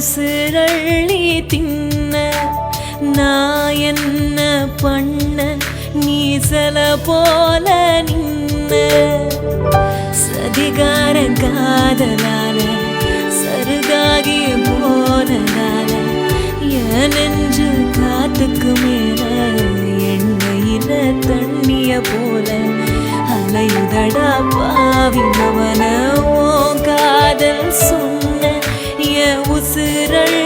உசுரள்ளி தின்ன நான் என்ன பண்ண நீசல போல நின்ன. சதிகார காதலால சருகாகி போனதால எனஞ்சு காத்துக்கு மேல எண்ணெயில தண்ணிய போல. அலையுதடா பாவி மவன ஓ காதல் சொன்ன என்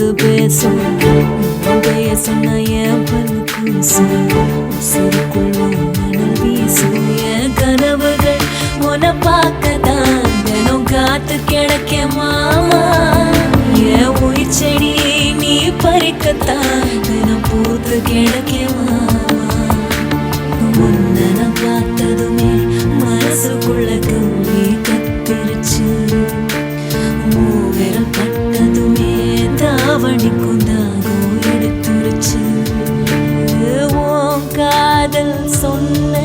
வந்து பேசும். உன் சொன்ன என் பல்லு கூசும் உசுருக்குள்ளும் மணல் வீசும். என் கனவுகள் உன பார்க்கத்தான் தினம் காத்து கிடக்க மாமா. என் உயிர் செடி நீ பறிக்கத்தான் தினம் பூத்து கிடக்க மாமா. உன்னை பார்த்ததுமே காதல் சொன்ன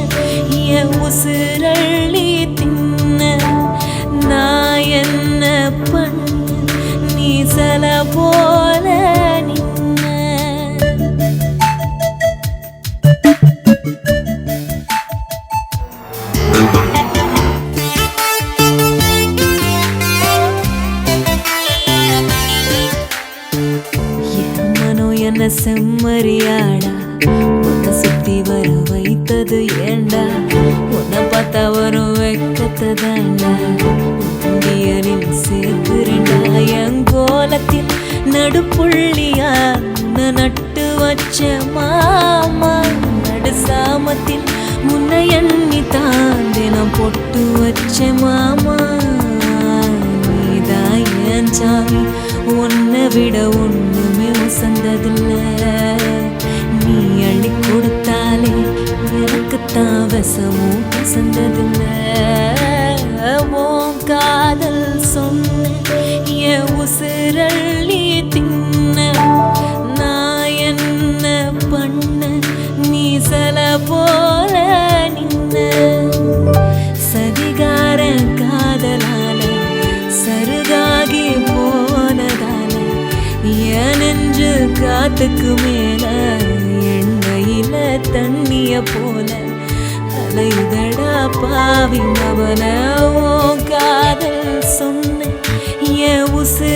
என் உசுரள்ளி தின்ன நான் என்ன பண்ண நீ சல போல நின்ன. என்ன செம்மறியாடா சுத்தி வர வைத்தது ஏண்டா? உன்னை பார்த்தா வரும் வெக்கத்தை தாண்டா. உண்டியலில் சேர்த்துறேண்டா என் கோலத்தில் நடுப்புள்ளியா? நட்டு வச்ச மாமா நடு சாமத்தில் முன்ன எண்ணி தாண்டி பொட்டு வச்ச மாமா நீதான் என் சாமி. உன்னை விட எனக்குத்தான் வசமும் ஓம் காதல் சொன்ன என் உசுரள்ளி தின்ன நான் என்ன பண்ண நீ சல போல நின்ன. சதிகார காதலால சருகாகி போனதால என் நெஞ்சு காத்துக்கு மேல எண்ணெயில தண்ணிய போல செய்தடா பாவி அவன ஓ காதல் சொன்ன என் உசு